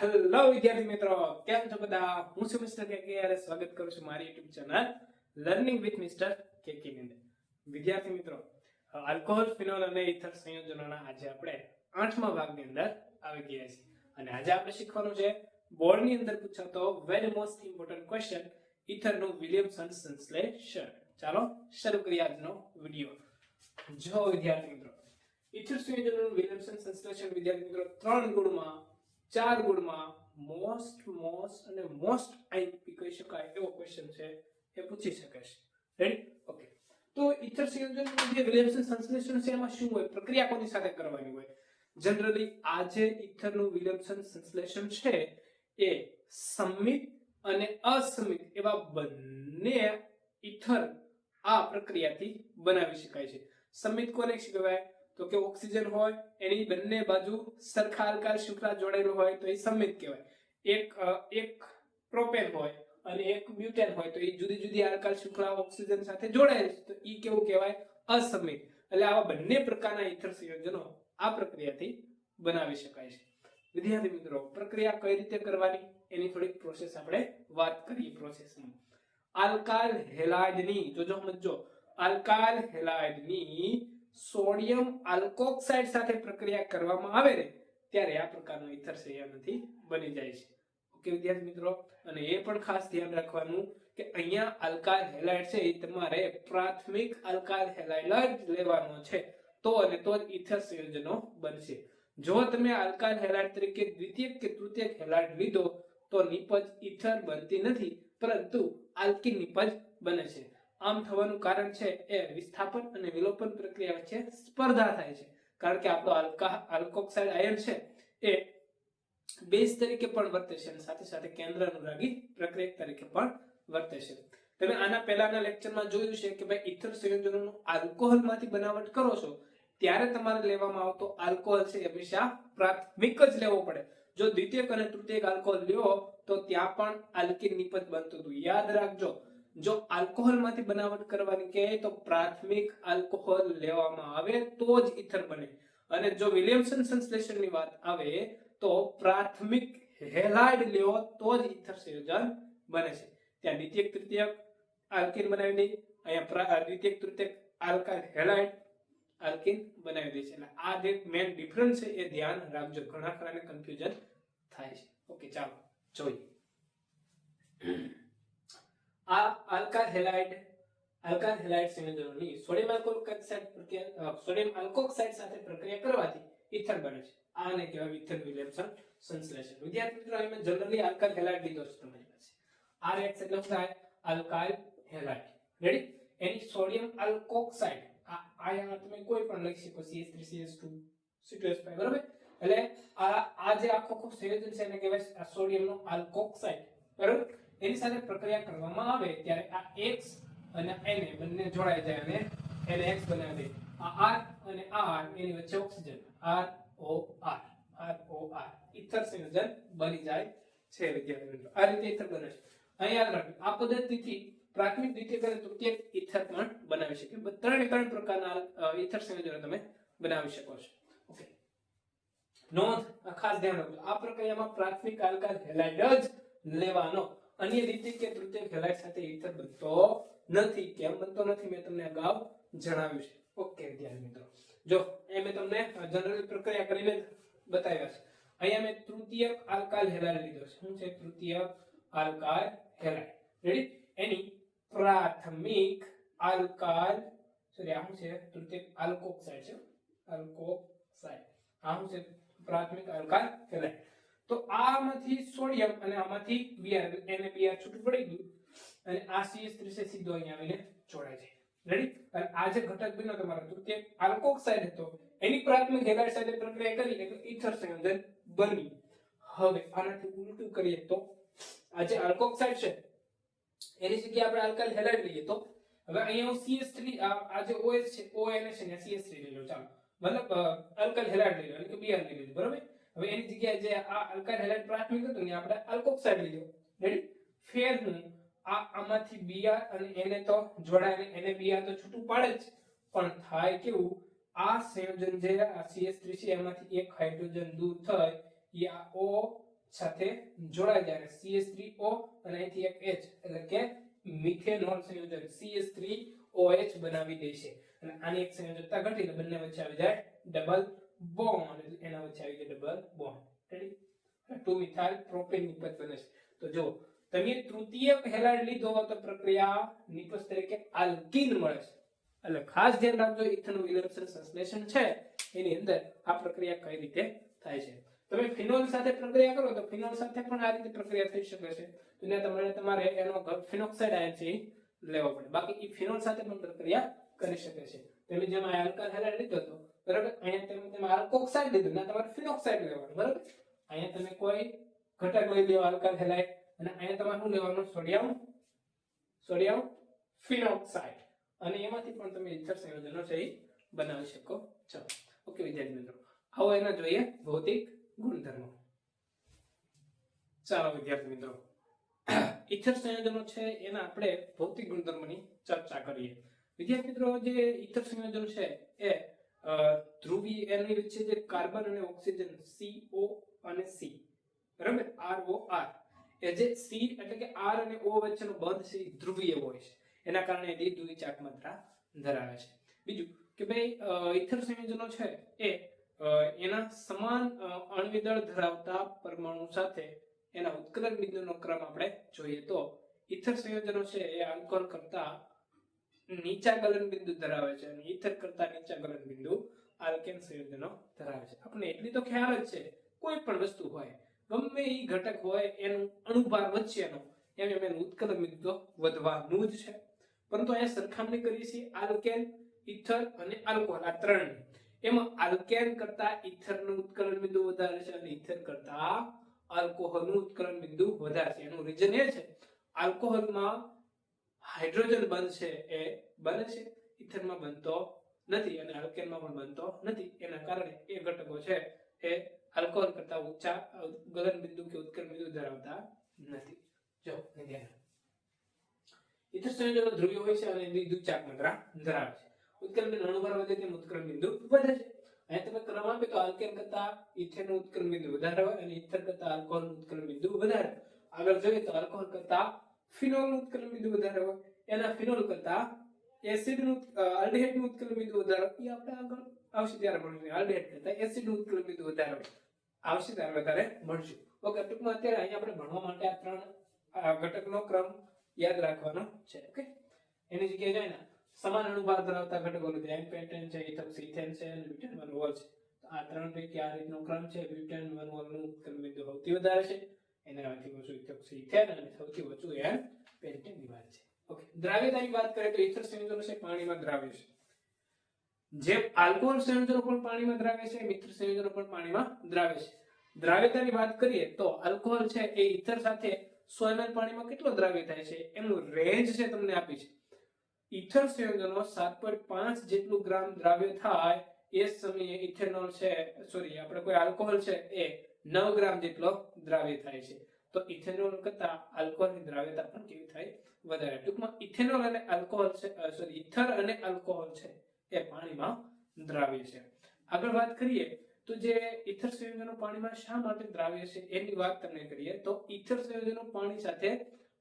Hello વિદ્યાર્થી મિત્રો, કેમ છો બધા? હું છું મિસ્ટર કેકે અને સ્વાગત કરું છું મારી YouTube channel learning with mister KK ની અંદર વિદ્યાર્થી મિત્રો આલ્કોહોલ ફિનોલ અને ઇથર સંયોજનોના આજે આપણે આઠમા ભાગની અંદર આવી ગયા છીએ. અને આજે આપણે શીખવાનું છે, બોર્ડની અંદર પૂછાતો વેરી મોસ્ટ ઇમ્પોર્ટન્ટ ક્વેશ્ચન ઇથરનું વિલિયમસન સંશ્લેષણ. ચાલો, શરૂ કરીએ આજનો વિડિયો જો વિદ્યાર્થી મિત્રો, ઇથર સંયોજનનું વિલિયમસન સંશ્લેષણ વિદ્યાર્થી મિત્રો, ત્રણ ગુણમાં ચાર ગુણમાં મોસ્ટ મોસ્ટ અને મોસ્ટ આઈપી કહી શકાય એવો ક્વેશ્ચન છે, એ પૂછી શકે છે. રેડી ઓકે તો ઇથર સંયોજનનું જે વિલિયમસન સંશ્લેષણ છે, એમાં શું હોય? પ્રક્રિયા કોની સાથે કરવાની હોય? જનરલી આ જે ઇથરનું વિલિયમસન સંશ્લેષણ છે, એ સંમિત અને અસમિત એવા બંને ઇથર આ પ્રક્રિયાથી બનાવી શકાય છે. સંમિત કોને કહેવાય તો કે ઓક્સિજન હોય, એની બંને બાજુ સરખા આલ્કાઇલ શૃંખલા જોડાયેલું હોય તો એ સંમિત કહેવાય. એક એક પ્રોપેન હોય અને એક બ્યુટેન હોય તો એ જુદી જુદી આલકાલ શૃંખલા ઓક્સિજન સાથે જોડાયેલ છે. તો એ કેવું કહેવાય? અસમિત. એટલે આવા બંને પ્રકારના ઇથર સંયોજનો આ પ્રક્રિયાથી બનાવી શકાય છે. વિદ્યાર્થી મિત્રો, પ્રક્રિયા કઈ રીતે કરવાની? એની થોડીક પ્રોસેસ આપણે વાત કરીએ પ્રોસેસની આલ્કાઇલ હેલાઇડની, જોજો સમજો આલ્કાઇલ હેલાઇડની સોડિયમ આલ્કોક્સાઇડ સાથે પ્રક્રિયા કરવામાં આવે ને, ત્યારે આ પ્રકારનો ઇથર સંયોજનથી બની જાય છે. ઓકે, વિદ્યાર્થી મિત્રો? અને એ પણ ખાસ ધ્યાન રાખવાનું કે અહીંયા આલ્કાઇલ હેલાઇડ છે, એ તમારે પ્રાથમિક આલ્કાઇલ હેલાઇડ જ લેવાનો છે. તો અને તો જ ઇથર સંયોજનો બનશે. જો તમે આલ્કાઇલ હેલાઇડ તરીકે દ્વિતીયક કે તૃતીય હેલાઇડ લીધો, તો નિપજ ઇથર બનતી નથી, પરંતુ આલ્કી નિપજ બને છે. આમ થવાનું કારણ છે એ વિસ્થાપન અને વિલોપન પ્રક્રિયા વચ્ચે સ્પર્ધા થાય છે. કારણ કે આપણો આલ્કા, આલ્કોક્સાઇડ આયન છે એ બેઝ તરીકે પણ વર્તે છે અને સાથે સાથે કેન્દ્ર અનુરાગી પ્રક્રિયક તરીકે પણ વર્તે છે. તમે આના પહેલાના લેક્ચરમાં જોયું છે કે ભાઈ ઇથર સંયોજનોનું આલ્કોહોલમાંથી બનાવટ કરો છો, ત્યારે તમારે લેવામાં આવતો આલ્કોહોલ છે હંમેશા પ્રાથમિક જ લેવો પડે. જો દ્વિતીયક અને તૃતીયક આલ્કોહોલ લ્યો, તો ત્યાં પણ આલ્કિન નિપજ બનતું હતું. યાદ રાખજો જો આલ્કોહોલમાંથી બનાવટ કરવાની કહે તો પ્રાથમિક આલ્કોહોલ લેવામાં આવે તો જ ઇથર બને. અને જો વિલિયમસન સંશ્લેષણની વાત આવે તો પ્રાથમિક હેલાઇડ લેવો તો જ ઇથર સંયોજન બને છે. ત્યાં દ્વિતીયક તૃતીયક આલ્કિન બનાવી દે. અહીંયા દ્વિતીયક તૃતીયક આલ્કાઇલ હેલાઇડ આલ્કિન બનાવી દે છે. એટલે આ જે મેન ડિફરન્સ છે એ ધ્યાન રાખજો. ઘણા ખરાને કન્ફ્યુઝન થાય છે. ઓકે ચાલો, જોઈએ. આ આલ્કાઇલ હેલાઇડ આલ્કાઇલ હેલાઇડ સંયોજનોની સોડિયમ આલ્કોક્સાઇડ પ્રક્રિયા સોડિયમ આલ્કોક્સાઇડ સાથે પ્રક્રિયા કરવાથી ઇથર બને છે. આને કહેવાય ઇથર વિલિયમસન સંશ્લેષણ. વિદ્યાર્થી મિત્રો, અહીં મેં જનરલી આલ્કાઇલ હેલાઇડ લીધો છે તમારી પાસે આ રિએક્શન એટલે શું થાય? આલ્કાઇલ હેલાઇડ રેડી એની સોડિયમ આલ્કોક્સાઇડ આ આયા તમે કોઈ પણ લખી શકો CH3CH2 C2H5 બરાબર? એટલે આ આ જે આખો આખો સંયોજન છે એને કહેવાય સોડિયમનો આલ્કોક્સાઇડ બરાબર? એની સાથે પ્રક્રિયા કરવામાં આવે ત્યારે આ X અને Na બંને જોડાઈ જાય અને એને એક્સ બનાવી દે. આ R અને આ R એની વચ્ચે oxygen. R O R. R O R. Ether સંયોજન બની જાય છે, વિદ્યાર્થી મિત્રો. આ રીતે ઇથર બને છે અહીં યાદ રાખજો, આ પદ્ધતિથી પ્રાથમિક દ્વિતીયક અને તૃતીયક ઇથર પણ બનાવી શકે. ત્રણે ત્રણ પ્રકારના ઇથર સંયોજનો તમે બનાવી શકો છો. ઓકે. નોંધ ખાસ ધ્યાન રાખજો. આ પ્રક્રિયામાં પ્રાથમિક આલ્કાઇલ હેલાઇડ જ લેવાનો અન્ય રીતે કે તૃતીય હેલાઇડ સાથે ઇથર બનતો નથી. કેમ બનતો નથી મેં તમને અગાઉ જણાવ્યું છે. ઓકે વિદ્યાર્થી મિત્રો. જો, એ મેં તમને જનરલ પ્રક્રિયા કરીને બતાવ્યા છે. અહીંયા મેં તૃતીય આલ્કાઇલ હેલાઇડ લીધો છે. શું છે તૃતીયક આલ્કાઇલ હેલાઇડ રેડી એની પ્રાથમિક આલ્કાઇલ સોરી આ શું છે? તૃતીય આલ્કોક્સાઇડ છે. આલ્કોક્સાઇડ. આ શું છે? પ્રાથમિક આલ્કાઇલ હેલાઇડ તો આમાંથી સોડિયમ અને આમાંથી બીઆર એને બીઆર છૂટું પડી ગયું અને આ સીએસ થ્રી છે સીધો અહીંયા આવીને જોડાય છે. રેડી અને આ જે ઘટક બન્યો તમારો તૃતીય આલ્કોક્સાઇડ હતો. એની પ્રાથમિક હેલાઇડ પ્રક્રિયા કરી એટલે ઇથર સંયોજન બની. હવે આનાથી ઉલટું કરીએ તો આ જે આલ્કોક્સાઇડ છે, એની જગ્યાએ આપણે આલ્કાઇલ હેલાઇડ લઈએ તો. હવે અહીંયા હું સીએસ થ્રી, આ જે ઓએસ છે ઓએનએસ છે ને સીએસ થ્રી લઈ લો ચાલો. મતલબ આલ્કાઇલ હેલાઇડ લઈ લો એટલે કે બીઆર લઈ લીધું બરાબર? હવે એની જગ્યાએ જે આ આલ્કાઇલ હેલાઇડ પ્રાથમિક હતું ને, આપણે આલ્કોક્સાઇડ લીધો. રેડી ફેર હું આ આમાંથી Br અને એને તો જોડાય એને Br તો છૂટું પાડે જ. પણ થાય કેવું? આ સંયોજન જે આ CH3 છે એમાંથી એક હાઇડ્રોજન દૂર થાય, એ આ O સાથે જોડાય જ્યારે CH3O અને અહીંથી એક H, એટલે કે મિથેનોલ સંયોજન. CH3OH બનાવી દે છે. અને આની એક સંયોજકતા ઘટીને બંને વચ્ચે આવી જાય ડબલ બોન્ડ એટલે એના વચ્ચે આવી ગયો double bond two methyl propane નિપજ બને છે તો જો તમે તૃતીય હેલાઇડ લીધો તો પ્રક્રિયા નિપજ તરીકે આલ્કીન મળે છે એટલે ખાસ ધ્યાન રાખજો ઇથેનોલ વિલયમસન સંશ્લેષણ છે એની અંદર આ પ્રક્રિયા કઈ રીતે થાય છે તમે ફિનોલ સાથે પ્રક્રિયા કરો તો ફિનોલ સાથે પણ આ રીતે પ્રક્રિયા થઈ શકે છે તો ત્યાં તમારે તમારે એનો ફિનોક્સાઇડ આયન છે લેવો પડે બાકી ફિનોલ સાથે પણ પ્રક્રિયા કરી શકે છે તમે જેમ આ આલ્કલ હેલાઇડ લીધો હતો, બરાબર? અહીંયા તમે તમે આલ્કોક્સાઇડ લીધું, ના, તમારે ફિનોક્સાઇડ લેવાનું, બરાબર? અહીંયા તમે કોઈ ઘટક લઈ લ્યો આલ્કલ હેલાઇડ અને અહીંયા તમારે શું લેવાનું? સોડિયમ સોડિયમ ફિનોક્સાઇડ અને એમાંથી પણ તમે ઇથર સંયોજનો છે એ બનાવી શકો છો. ઓકે, વિદ્યાર્થી મિત્રો, આવો એના જોઈએ ભૌતિક ગુણધર્મો. ચાલો, વિદ્યાર્થી મિત્રો. ઇથર સંયોજનો છે, એના આપણે ભૌતિક ગુણધર્મોની ચર્ચા કરીએ. વિદ્યાર્થી મિત્રો, જે ઇથર સંયોજન છે એ ધ્રુવી એની વચ્ચે જે કાર્બન અને ઓક્સિજન CO અને C, બરાબર? RO R. એ જે C એટલે કે R અને O વચ્ચેનો બંધ છે ધ્રુવીય હોય છે. એના કારણે દ્વિધ્રુવી ચાક માત્રા ધરાવે છે. બીજું કે ભાઈ ઇથર સંયોજનો છે એ એના સમાન અણવિદળ ધરાવતા પરમાણુ સાથે એના ઉત્કલન બિંદુનો ક્રમ આપણે જોઈએ તો ઇથર સંયોજનો છે એ આલ્કોહોલ કરતા નીચા ગલન બિંદુ ધરાવે છે અને ઇથર કરતા નીચા ગલન બિંદુ આલ્કેન સંયોજનો ધરાવે છે? આપણે એટલી તો ખ્યાલ જ છે. કોઈ પણ વસ્તુ હોય, ગમે એ ઘટક હોય, એનું અણુભાર વચ્ચેનો, એમ એમ એનું ઉત્કલન બિંદુ વધવાનું જ છે. પરંતુ અહીંયા સરખામણી કરીએ છીએ આલ્કેન ઇથર અને આલ્કોહોલ, આ ત્રણ એમાં આલ્કેન કરતા ઇથરનું ઉત્કલન બિંદુ વધારે છે અને ઇથર કરતા આલ્કોહોલનું ઉત્કલન બિંદુ વધારે છે. એનું રીઝન એ છે. આલ્કોહોલમાં હાઇડ્રોજન બંધ છે એ બને છે ઇથરમાં બનતો નથી અને આલ્કેનમાં પણ બનતો નથી. એના કારણે એ ઘટકો છે એ આલ્કોહોલ કરતા ઊંચા અ, ગલન બિંદુ કે ઉત્કલન બિંદુ ધરાવતા નથી. જો ધ્યાન ઇથર સંયોજનો ધ્રુવીય હોય છે અને વિદ્યુત ચાક માત્રા ધરાવે છે. ઉત્કલન બિંદુ અણુભાર વધે તેમ ઉત્કર્મ બિંદુ વધે છે. અહીં તમે ક્રમ આપે તો આલ્કેન કરતા ઇથેનનું ઉત્કર્મ બિંદુ વધારે હોય અને ઇથર કરતા આલ્કોહોલનું ઉત્કર્મ બિંદુ વધારે. આગળ જોઈએ તો આલ્કોહોલ કરતા ફિનોલનું ઉત્કલન બિંદુ વધારે હોય એના ફિનોલ કરતા એસિડનું આલ્ડિહાઇડનું ઉત્કલન બિંદુ વધારે એ આપણે આગળ આવશે ત્યારે ભણીશું આલ્ડિહાઇડ કરતા એસિડનું ઉત્કલન બિંદુ વધારે આવશે ત્યારે વધારે મળશે ઓકે ટૂંકમાં અત્યારે અહીંયા આપણે ભણવા માટે આ ત્રણ ઘટકનો ક્રમ યાદ રાખવાનો છે ઓકે એની જગ્યાએ જોઈએ ને સમાન અણુભાર ધરાવતા ઘટકો એમ પેન્ટેન છે ઇથોક્સિથેન છે અને બ્યુટેન વનવોલ છે આ ત્રણ પૈકી આ રીતનો ક્રમ છે બ્યુટેન વનવોલનું ઉત્કલન બિંદુ સૌથી વધારે છે એનાથી ઓછું ઇથોક્સિથેન અને સૌથી ઓછું એમ પેન્ટેન વાત છે. ઓકે દ્રાવ્યતાની વાત કરીએ તો ઇથર સંયોજનો છે પાણીમાં દ્રાવ્ય છે. જે આલ્કોહોલ સંયોજનો પણ પાણીમાં દ્રાવ્ય છે મિત્ર સંયોજનો પણ પાણીમાં દ્રાવ્ય છે. દ્રાવ્યતાની વાત કરીએ તો આલ્કોહોલ છે એ ઇથર સાથે 100 ml પાણીમાં કેટલો દ્રાવ્ય થાય છે? એનું રેન્જ છે તમને આપી છે. ઇથર સંયોજનો 7.5 જેટલું ગ્રામ દ્રાવ્ય થાય એ સમયે ઇથેનોલ છે સોરી આપણે કોઈ આલ્કોહોલ છે એ નવ ગ્રામ જેટલો દ્રાવ્ય થાય છે. તો ઇથેનોલ કરતા આલ્કોહોલની દ્રાવ્યતા પણ કેવી થાય? વધારે. ટૂંકમાં ઇથેનોલ અને આલ્કોહોલ છે સોરી ઇથર અને આલ્કોહોલ છે, એ પાણીમાં દ્રાવ્ય છે. આગળ વાત કરીએ, તો જે ઇથર સંયોજનો પાણીમાં શા માટે દ્રાવ્ય છે, એની વાત તમને કરીએ, તો ઇથર સંયોજનો પાણી સાથે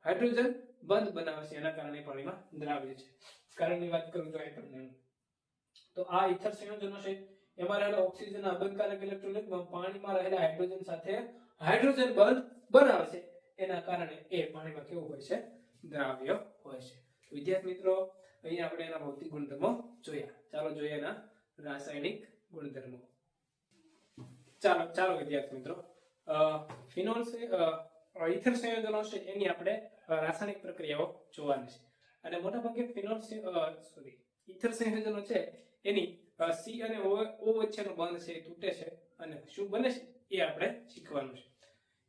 હાઇડ્રોજન બંધ બનાવે છે, એના કારણે પાણીમાં દ્રાવ્ય છે. કારણની વાત કરું તો એ તમને. તો આ ઇથર સંયોજનો છે, એમાં રહેલા ઓક્સિજન અબંધકારક ઇલેક્ટ્રોન પાણીમાં રહેલા હાઇડ્રોજન સાથે હાઇડ્રોજન બંધ બનાવે છે. એના કારણે એ પાણીમાં કેવું હોય છે? દ્રાવ્ય હોય છે. વિદ્યાર્થી મિત્રો, અહીંયા આપણે એના ભૌતિક ગુણધર્મો જોયા. ચાલો જોઈએ એના રાસાયણિક ગુણધર્મો. ચાલો ચાલો વિદ્યાર્થી મિત્રો. ફિનોલ ઇથર સંયોજનો છે, એની આપણે રાસાયણિક પ્રક્રિયાઓ જોવાની છે. અને મોટાભાગે ફિનોલ સોરી ઇથર સંયોજનો છે, એની સી અને ઓ વચ્ચેનો બંધ છે તૂટે છે અને શું બને છે? એ આપણે શીખવાનું છે.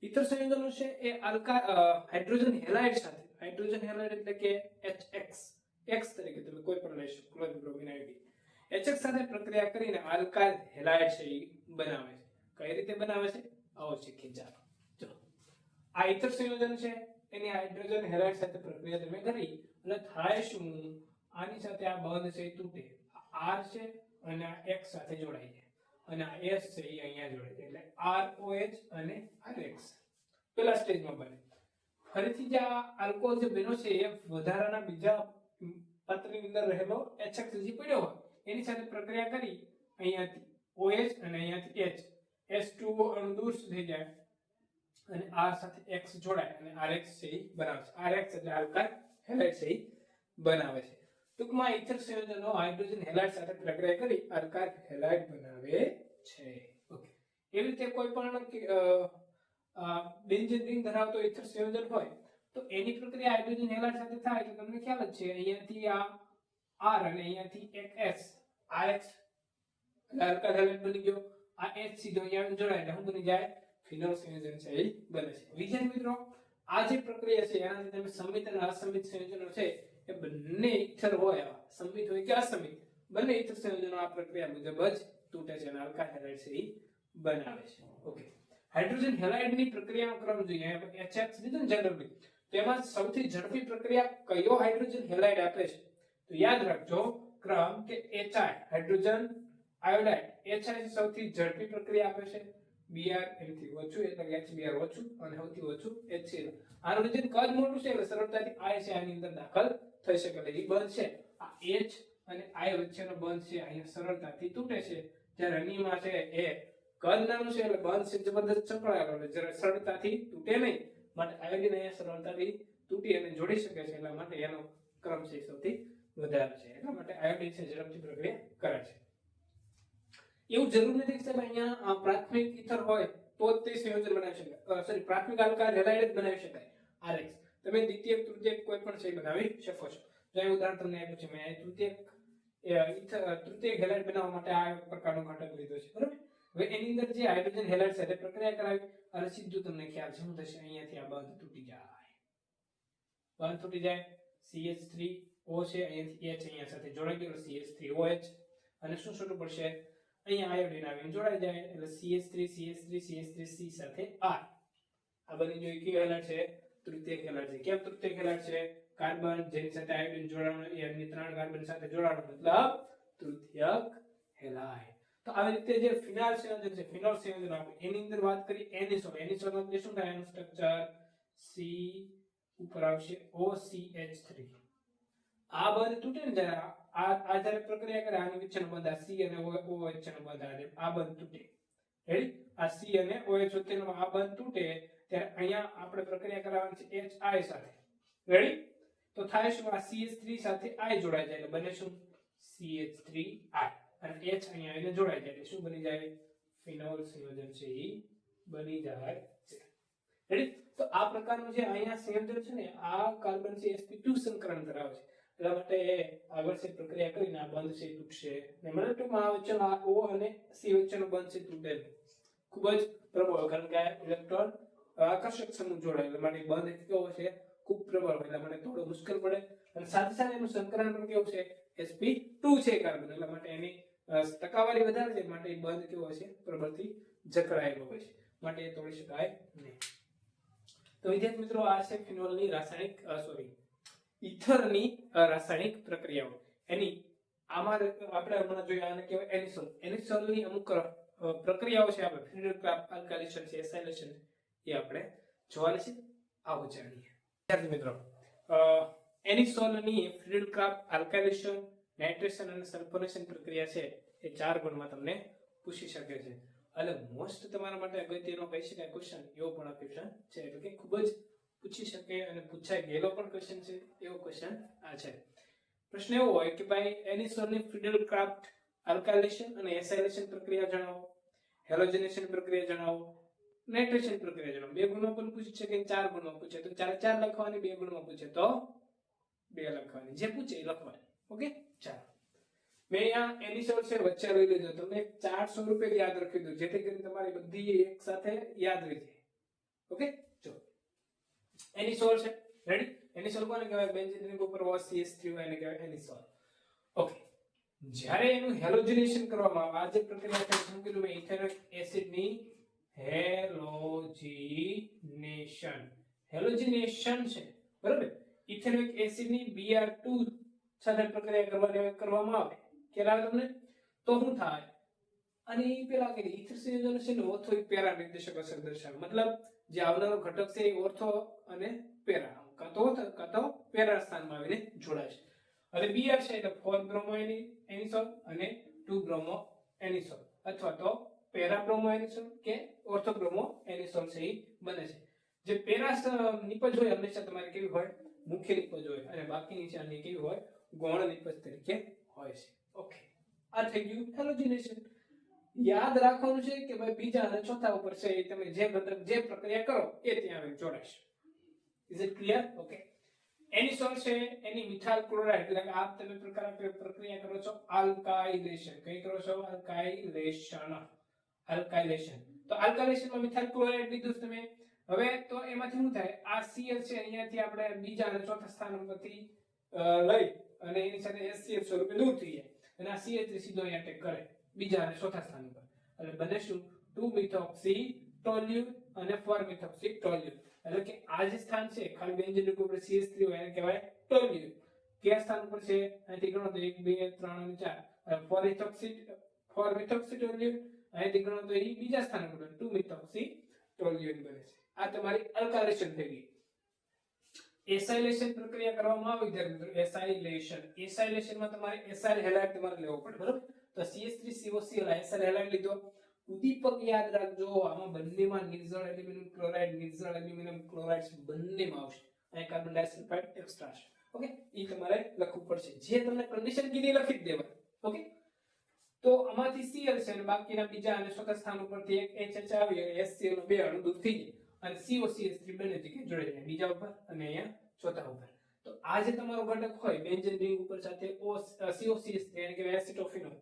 ઇથર સંયોજનો છે એ આલ્કા હાઇડ્રોજન હેલાઇડ સાથે, હાઇડ્રોજન હેલાઇડ એટલે કે HX X તરીકે તમે કોઈ પણ લઈ શકો ક્લોરિન બ્રોમિન આયોડિન HX સાથે પ્રક્રિયા કરીને આલ્કાઇલ હેલાઇડ છે એ બનાવે છે. કઈ રીતે બનાવે છે? આવો શીખી જાઓ ચલો આ ઇથર સંયોજન છે, એની હાઇડ્રોજન હેલાઇડ સાથે પ્રક્રિયા તમે કરી અને થાય શું? આની સાથે આ બંધ છે, તૂટે. આ R છે અને આ X સાથે જોડાઈ જાય. અને આ એસ છે એ અહીંયા એટલે આર એટલે એચ અને આર એક્સ. પેલા સ્ટેજમાં બને. ફરીથી જે આ આલ્કોહોલ જે બન્યો છે, એ વધારાના બીજા પાત્રની અંદર રહેલો HX જે પડ્યો હોય, એની સાથે પ્રક્રિયા કરી અહીંયાથી OH અને અહીંયાથી H H2O અણુ દૂર થઈ જાય અને આર સાથે એક્સ જોડાય અને RX છે એ બનાવે છે. RX એટલે આલ્કાઇલ હેલાઇડ છે એ બનાવે છે. ટૂંકમાં ઇથર સંયોજનો હાઇડ્રોજન હેલાઇડ સાથે પ્રક્રિયા કરી આલ્કાઇલ હેલાઇડ બનાવે છે. ઓકે. એવી રીતે કોઈ પણ બેન્ઝિન રિંગ ધરાવતો ઇથર સંયોજન હોય, તો એની પ્રક્રિયા હાઇડ્રોજન હેલાઇડ સાથે થાય તો તમને ખ્યાલ જ છે, અહીંયાથી આ આર અને અહીંયાથી એક એસ RX એટલે આલ્કાઇલ હેલાઇડ બની ગયો. આ એચ સીધો અહીંયા જોડાય, એટલે શું બની જાય? ફિનોલ સંયોજન છે એ બને છે. વિદ્યાર્થી મિત્રો, આ જે પ્રક્રિયા છે, એનાથી તમે સંમિત અને અસંમિત સંયોજનો છે એ બંને ઈથર હોય એવા સંમિત હોય કે અસંમિત. બંને ઈથર સંયોજનો આ પ્રક્રિયા મુજબ જ તૂટે છે અને આલ્કાઇલ હેલાઇડ છે બનાવે છે. ઓકે હાઇડ્રોજન હેલાઇડની પ્રક્રિયાનો ક્રમ જોઈએ. એચ HX લીધું ને જનરલી તેમાં સૌથી ઝડપી પ્રક્રિયા કયો હાઇડ્રોજન હેલાઇડ આપે છે? તો યાદ રાખજો ક્રમ કે HI હાઇડ્રોજન આયોડાઇડ. HI સૌથી ઝડપી પ્રક્રિયા આપે છે. બીઆર એનાથી ઓછું, એટલે કે બીઆર ઓછું અને સૌથી ઓછું HCl આનું કદ મોટું છે? એટલે સરળતાથી આય છે, આની અંદર દાખલ થઈ શકે. એટલે એ બંધ છે. આ H અને I વચ્ચેનો બંધ છે, અહીંયા સરળતાથી તૂટે છે. જ્યારે અન્યમાં છે એ કદ નાનું છે, એટલે બંધ છે, જબરદસ્ત ચકડાયેલો એટલે સરળતાથી તૂટે નહીં, માટે આયોડિન અહીંયા સરળતાથી તૂટી અને જોડી શકે છે. એટલા માટે એનો ક્રમ છે સૌથી વધારે છે. એટલા માટે આયોડિન છે, ઝડપથી પ્રક્રિયા કરે છે. એવું જરૂર નથી કે સાહેબ અહીંયા પ્રાથમિક ઇથર હોય તો જ તે સંયોજન બનાવી શકાય. સોરી પ્રાથમિક આલ્કાઇલ હેલાઇડ જ બનાવી શકાય. RX તમે દ્વિતીયક, તૃતીયક કોઈ પણ છે બનાવી શકો છો. જો અહીં ઉદાહરણ તમને આપ્યું છે, મેં તૃતીયક તૃતીયક હેલાઇડ બનાવવા માટે આ પ્રકારનો ઘટક લીધો છે, બરાબર? હવે એની અંદર જે હાઇડ્રોજન હેલાઇડ સાથે પ્રક્રિયા કરાવી. અને સીધું તમને ખ્યાલ છે શું થશે અહીંયાથી આ બંધ તૂટી જાય. બંધ તૂટી જાય. CH3O છે, અહીંયાથી H અહીંયા સાથે જોડાઈ ગયો CH3OH અને શું છૂટું પડશે? અહીંયા આયોડિન આવીને જોડાઈ જાય, એટલે CH3 CH3 CH3 C સાથે R. આ બની જો કયો હેલાઇડ છે તૃતીયક હેલાઇડ છે. કેમ તૃતીય હેલાઇડ છે? કાર્બન, જેની સાથે આયોડિન જોડાણ એમની ત્રણ કાર્બન સાથે જોડાણ, મતલબ તૃતીયક હેલાય તો આવી રીતે જે ફિનાલ સંયોજન છે ફિનોલ સંયોજન આપણે એની અંદર વાત કરી એનિસો. એનિસોલમાં શું થાય? એનું સ્ટ્રક્ચર સી ઉપર આવશે OCH3 આ બંધ તૂટે ને જરા આ આ જ્યારે પ્રક્રિયા કરે, આની વચ્ચેનો બંધ આ સી અને O વચ્ચેનો બંધ આ બંધ તૂટે. રેડી આ સી અને ઓ એચ વચ્ચેનો આ બંધ તૂટે ત્યારે અહીંયા આપણે પ્રક્રિયા કરાવવાની છે એચ આઈ સાથે. રેડી તો થાય શું? આ CH3 સાથે આઈ જોડાઈ જાય એટલે બને શું? સીએચ થ્રી આઈ અને એચ અહીંયા આવીને જોડાઈ જાય એટલે શું બની જાય? ફિનોલ સંયોજન છે એ બની જાય રેડી તો આ પ્રકારનું જે અહીંયા સંયોજન છે ને, આ કાર્બન છે sp2 સંકરણ ધરાવે છે. એટલા માટે આગળ છે પ્રક્રિયા કરીને આ બંધ છે તૂટશે. ને મને ટૂંકમાં આ વચ્ચેનો આ O અને C વચ્ચેનો બંધ છે તૂટે ખૂબ જ પ્રબળ, કારણ કે ઇલેક્ટ્રોન આકર્ષક સમૂહ જોડાય. એટલે માટે બંધ કેવો છે, ખૂબ પ્રબળ હોય. એટલે મને થોડો મુશ્કેલ પડે. અને સાથે સાથે એનું સંકરણ પણ કેવું છે sp2 છે કાર્બન એટલા માટે એની ટકાવારી વધારે છે. માટે બંધ કેવો છે પ્રબળથી જકડાયેલો હોય છે. માટે એ તોડી શકાય નહીં. તો વિદ્યાર્થી મિત્રો, આ છે ફિનોલની રાસાયણિક સોરી ઇથરની રાસાયણિક પ્રક્રિયાઓ. એની, આમાં આપણે હમણાં જોઈએ આને કહેવાય એનિસોલ. એનિસોલની અમુક પ્રક્રિયાઓ છે. આપણે ફ્રીડલ ક્રાફ્ટ આલ્કાલિશન છે, એસાઇલેશન એ આપણે જોવાની છે. આવો જાણીએ. વિદ્યાર્થી મિત્રો એનિસોલની ફ્રીડલ ક્રાફ્ટ આલ્કાઇલેશન, નાઇટ્રેશન અને સલ્ફોનેશન પ્રક્રિયા છે એ ચાર ગુણમાં તમને પૂછી શકે છે. એટલે મોસ્ટ તમારા માટે અગત્યનો કહી શકાય ક્વેશ્ચન એવો પણ આ ક્વેશ્ચન છે. એટલે કે ખૂબ જ પૂછી શકે અને પૂછાઈ ગયેલો પણ ક્વેશ્ચન છે, એવો ક્વેશ્ચન આ છે. પ્રશ્ન એવો હોય કે ભાઈ એનિસોનની ફ્રીડલ ક્રાફ્ટ આલ્કાઇલેશન અને એસાઇલેશન પ્રક્રિયા જણાવો. હેલોજેનેશન પ્રક્રિયા જણાવો. નાઇટ્રેશન પ્રક્રિયા બે ગુણમાં પણ પૂછી અને ચાર ગુણમાં પૂછે તો ચાર ચાર લખવાની, બે ગુણમાં પૂછે તો બે લખવાની. જે પૂછે એ લખવાની. ઓકે? ચાલો. મેં અહીંયા એનિસોલ છે વચ્ચે લઈ લીધો. તમને ચારસો રૂપિયા યાદ રાખી દો જેથી કરીને તમારી બધી એક સાથે યાદ રહી જાય. ઓકે? જો એનિસોલ છે. રેડી એનિસોલ કોને કહેવાય? બેન્ઝીન ઉપર OCH3 હોય એને કહેવાય એની સોલ. ઓકે. જ્યારે એનું હેલોજિનેશન કરવામાં આવે, આ જે પ્રક્રિયા છે શું કીધું મેં ઇથેનોઇક એસિડની હેલોજિનેશન હેલોજીનેશન છે. બરાબર? ઇથેનોઇક એસિડની Br2 સાથે પ્રક્રિયા કરવાની કરવામાં આવે. ખ્યાલ આવે તમને? તો શું થાય? અને એ પેલા કે ઇથર સંયોજન છે ને ઓર્થો પેરા નિર્દેશક અસર દર્શાવે. મતલબ જે આવનારો ઘટક છે એ ઓર્થો અને પેરા. કાં તો કાં તો પેરા સ્થાનમાં આવીને જોડાશે અને બીઆર છે એટલે ફોર બ્રોમો એનિસોલ અને ટુ બ્રોમો એનિસોલ અથવા તો પેરા બ્રોમો એનિસોલ કે ઓર્થો બ્રોમો એનિસોલ છે એ બને છે. જે પેરા નિપજ હોય, હંમેશા તમારે કેવી હોય? મુખ્ય નિપજ હોય. અને બાકીની છે આની કેવી હોય? ગૌણ નિપજ તરીકે હોય છે. ઓકે. આ થઈ ગયું હેલોજિનેશન યાદ રાખવાનું છે કે ભાઈ બીજા અને ચોથા ઉપર છે તમે જે મતલબ જે પ્રક્રિયા કરો એ ત્યાં આવે જોડાશે is it clear okay anisole છે, એની મિથાઇલ ક્લોરાઇડ, એટલે કે આ તમે પ્રકાર પ્રક્રિયા કરો છો, આલ્કાઇલેશન. કઈ કરો છો? આલ્કાઇલેશન. આલ્કાઇલેશન તો આલ્કાઇલેશનમાં મિથાઇલ ક્લોરાઇડ લીધું તમે. હવે તો એમાંથી શું થાય? આ Cl છે, અહીંયાથી આપણે બીજા અને ચોથા સ્થાન ઉપરથી લઈ અને એની સાથે HCl સ્વરૂપે દૂર થઈ જાય. અને આ CH3 સીધો અહીંયા attack કરે, બીજા અને ચોથા સ્થાન ઉપર એટલે બને શું? 2 મિથોક્સી ટોલ્યુલ અને 4 મિથોક્સી ટોલ્યુલ એટલે કે આ જે સ્થાન છે, ખાલી બેન્ઝીન ઉપર CH3 હોય એને કહેવાય ટોલ્યુલ કયા સ્થાન ઉપર છે? અહીંથી ગણો તો 1 2 3 અને 4 four methoxy four methoxy toluol અહીંથી ગણો તો એ બીજા સ્થાન ઉપર 2 મિથોક્સી ટોલ્યુલ બને છે. આ તમારી અલ્કાઇલેશન થઈ ગઈ. એસાઇલેશન પ્રક્રિયા કરવામાં આવે વિદ્યાર્થી મિત્રો. એસાઇલેશન એસાઇલેશનમાં તમારે એસાઇલ હેલાઇડ તમારે લેવો પડે, બરોબર? તો CH3COCl એસાઇલ હેલાઇડ લીધો. ઉદીપક યાદ રાખજો, આમાં બંનેમાં નિર્જળ એલ્યુમિનિયમ ક્લોરાઇડ, નિર્જળ એલ્યુમિનિયમ ક્લોરાઇડ બંનેમાં આવશે. અહીં કાર્બન ડાયોક્સાઇડ એક્સ્ટ્રા છે ઓકે? એ તમારે લખવું પડશે. જે તમને કન્ડિશન કીધી લખી જ દેવા ઓકે? તો આમાંથી Cl છે અને બાકીના બીજા અને ચોથા સ્થાન ઉપરથી એક HH આવી અને HCl બે અણુ દૂર થઈ જાય. અને COCH3 બંને જગ્યાએ જોડાઈ જાય. બીજા ઉપર અને અહીંયા ચોથા ઉપર. તો આ જે તમારો ઘટક હોય બેન્ઝીન રિંગ ઉપર સાથે O COCH3 એટલે કે એસિટોફિનોલ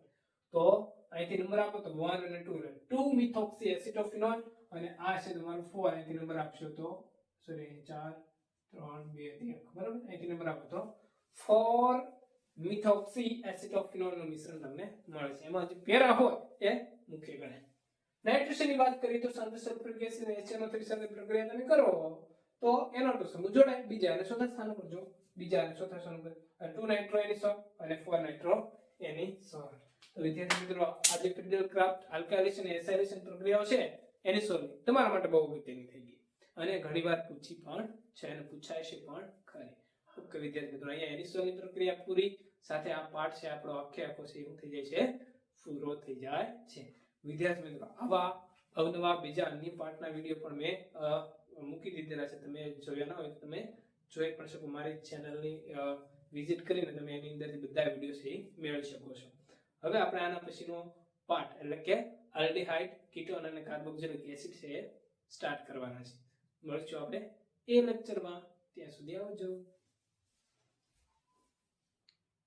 તો અહીંથી નંબર આપો તો 1 અને 2 એટલે 2 મિથોક્સી એસિટોફિનોલ અને આ છે તમારું 4 અહીંથી નંબર આપશો તો સોરી 4 3 2 1 બરાબર? અહીંથી નંબર આપો તો 4 મિથોક્સી એસિટોફિનોલનું મિશ્રણ તમને મળે છે. એમાં જે પેરા હોય એ મુખ્ય ગણાય. નાઇટ્રોજનની વાત કરીએ તો શાંત સલ્ફ્યુરિક એસિડ અને HNO3 સાથે પ્રક્રિયા તમે કરો તો એનો તો સમૂહ જોડાય. બીજા અને ચોથા સ્થાન પર જો. બીજા અને ચોથા સ્થાન પર 2 નાઇટ્રો એનિસોલ અને 4 નાઇટ્રો એનિસોલ તો વિદ્યાર્થી મિત્રો, આ જે ફિડલ ક્રાફ્ટ આલ્કાઇલેશન અને એસાઇલેશન પ્રક્રિયાઓ છે, એની એનિસોલ તમારા માટે બહુ અગત્યની થઈ ગઈ. અને ઘણીવાર પૂછી પણ છે અને પૂછાય છે પણ ખરી. ઓકે વિદ્યાર્થી મિત્રો, અહીંયા એડિશનની પ્રક્રિયા પૂરી સાથે આ પાઠ છે, આપણો આખે આખો છે, એવું થઈ જાય છે, પૂરો થઈ જાય છે. વિદ્યાર્થી મિત્રો, આવા અવનવા બીજા અન્ય પાઠના વીડિયો પણ મેં મૂકી દીધેલા છે. તમે જોયા ના હોય તો તમે જોઈ પણ શકો. મારી ચેનલની વિઝિટ કરીને તમે એની અંદરથી બધા વીડિયો છે મેળવી શકો છો. હવે આપણે આના પછીનો પાઠ, એટલે કે આલ્ડીહાઇડ કીટોન અને કાર્બોક્સિલિક એસિડ છે એ સ્ટાર્ટ કરવાના છે. મળશું આપણે એ લેક્ચરમાં ત્યાં સુધી આવજો.